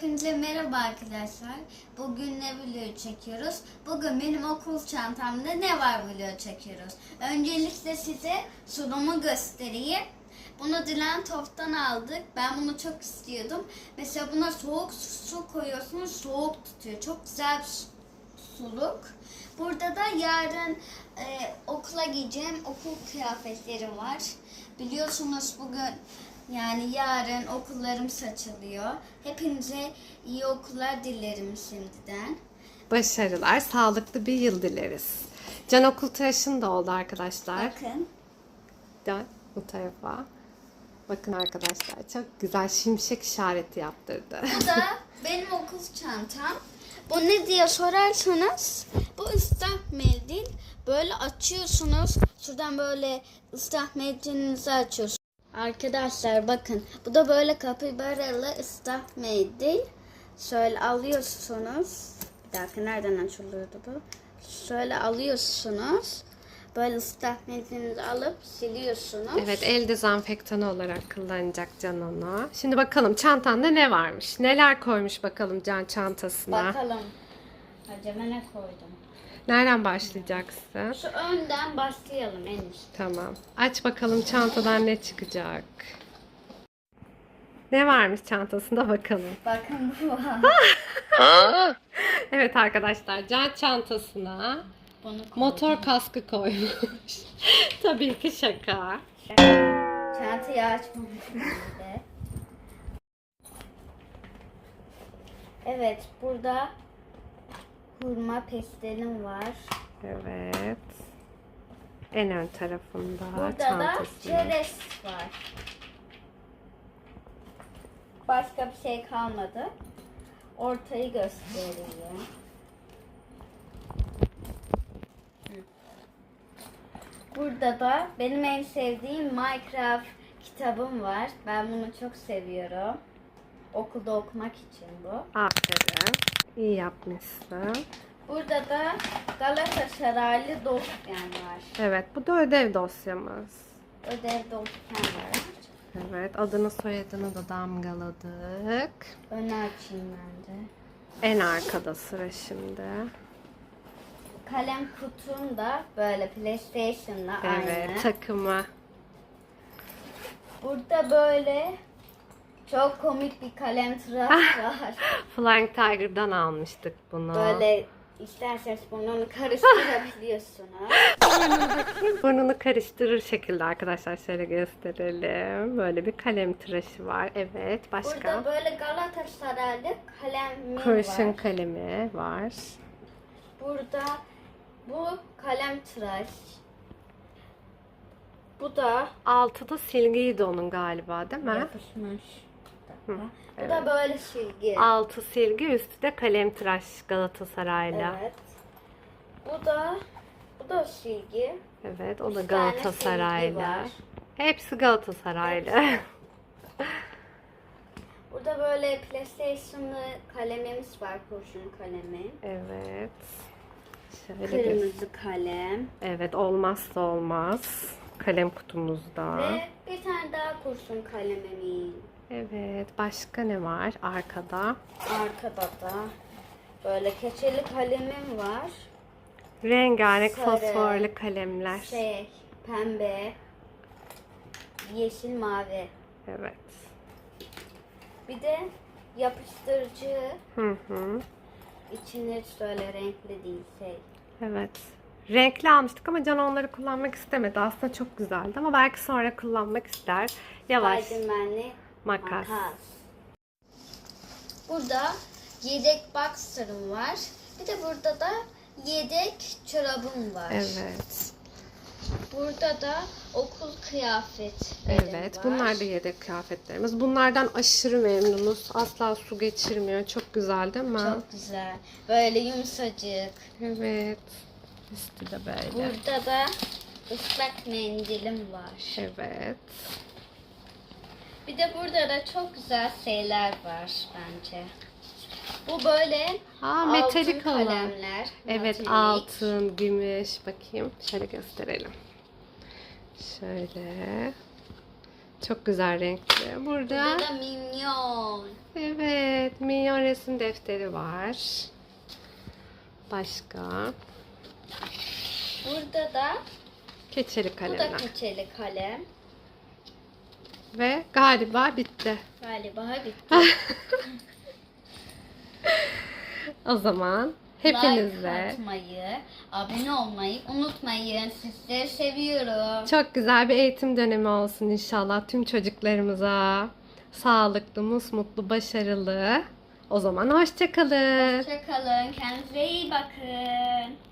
Hepinize merhaba arkadaşlar. Bugün ne video çekiyoruz? Bugün benim okul çantamda ne var video çekiyoruz. Öncelikle size sunumu göstereyim. Bunu Dilan Top'tan aldık. Ben bunu çok istiyordum. Mesela buna soğuk su koyuyorsunuz, soğuk tutuyor. Çok güzel bir su- suluk. Burada da yarın e, okula giyeceğim okul kıyafetleri var. Biliyorsunuz bugün yani yarın okullarım saçılıyor. Hepinize iyi okullar dilerim şimdiden. Başarılar, sağlıklı bir yıl dileriz. Can okul tıraşın da oldu arkadaşlar. Bakın. Dön bu tarafa. Bakın arkadaşlar çok güzel şimşek işareti yaptırdı. Bu da benim okul çantam. Bu ne diye sorarsanız bu ıslak mendil. Böyle açıyorsunuz. Şuradan böyle ıslak mendilinizi açıyorsunuz. Arkadaşlar bakın. Bu da böyle kapibaralı ıslak mendil. Şöyle alıyorsunuz. Bir dakika nereden açılıyordu bu? Şöyle alıyorsunuz. Böyle ıslak mendilinizi alıp siliyorsunuz. Evet el dezenfektanı olarak kullanacak Can onu. Şimdi bakalım çantanda ne varmış? Neler koymuş bakalım Can çantasına? Bakalım. Acaba ne koydum? Nereden başlayacaksın? Şu önden başlayalım en üst. Tamam. Aç bakalım çantadan ne çıkacak. Ne varmış çantasında bakalım. Bakın bu var. Evet arkadaşlar Can çantasına motor kaskı koymuş. Tabii ki şaka. Çantayı açmamışım. Evet burada hurma pestelim var. Evet. En ön tarafında Burada da çantasında. çerez var. Başka bir şey kalmadı. Ortayı göstereyim. Burada da benim en sevdiğim Minecraft kitabım var. Ben bunu çok seviyorum. Okulda okumak için bu. Aferin. İyi yapmışsın. Burada da Galatasaraylı dosyan var. Evet bu da ödev dosyamız. Ödev dosyan var. Evet adını soyadını da damgaladık. Açayım ben de. En arkada sıra şimdi. Kalem kutum da böyle PlayStation'la Evet aynı. takımı. Burada böyle çok komik bir kalem tıraş var. Flying Tiger'dan almıştık bunu. Böyle isterseniz burnunu karıştırabiliyorsunuz. Burnunu karıştırır şekilde arkadaşlar şöyle gösterelim. Böyle bir kalem tıraşı var. Evet başka. Burada böyle Galatasaraylı kalem Kurşun var. kalemi var. Burada bu kalem tıraş. Bu da Altı da silgiydi onun galiba değil mi? yapışmış. Hı, Bu da böyle silgi. Altı silgi üstü de kalem tıraş Galatasaray'la. Evet. Bu da bu da silgi. Evet, o da Galatasaray'la. Hepsi Galatasaray'la. Burada böyle PlayStation'lı kalemimiz var, kurşun kalemi. evet. Şöyle bir- Kırmızı kalem. Evet, olmazsa olmaz. Kalem kutumuzda. Ve bir tane daha kurşun kalemimiz. Evet, başka ne var arkada? Arkada da böyle keçeli kalemim var. Rengarenk Sarı. fosforlu kalemler. Şey, pembe, yeşil, mavi. Evet. Bir de yapıştırıcı. Hı hı. İçinde şöyle renkli değil şey. Evet. Renkli almıştık ama Can onları kullanmak istemedi. Aslında çok güzeldi ama belki sonra kullanmak ister. Yavaş. Spiderman'li Makas. Burada yedek boxer'ım var. Bir de burada da yedek çorabım var. Evet. Burada da okul kıyafetlerim Evet. var. Bunlar da yedek kıyafetlerimiz. Bunlardan aşırı memnunuz. Asla su geçirmiyor. Çok güzel değil mi? çok güzel. Böyle yumuşacık. Evet. Üstü de böyle. Burada da ıslak mendilim var. Evet. Bir de burada da çok güzel şeyler var bence. Bu böyle metalik altın olan. kalemler. Evet metalik. altın, gümüş. Bakayım. Şöyle gösterelim. Şöyle. Çok güzel renkli. Burada Burada da minyon. evet minyon resim defteri var. Başka Burada da keçeli bu da kalemler. keçeli kalem. Ve galiba bitti. Galiba bitti. O zaman Like hepinize atmayı, abone olmayı unutmayın. Sizleri seviyorum. çok güzel bir eğitim dönemi olsun inşallah tüm çocuklarımıza. Sağlıklı, musmutlu, başarılı. O zaman hoşçakalın. Hoşçakalın. Kendinize iyi bakın.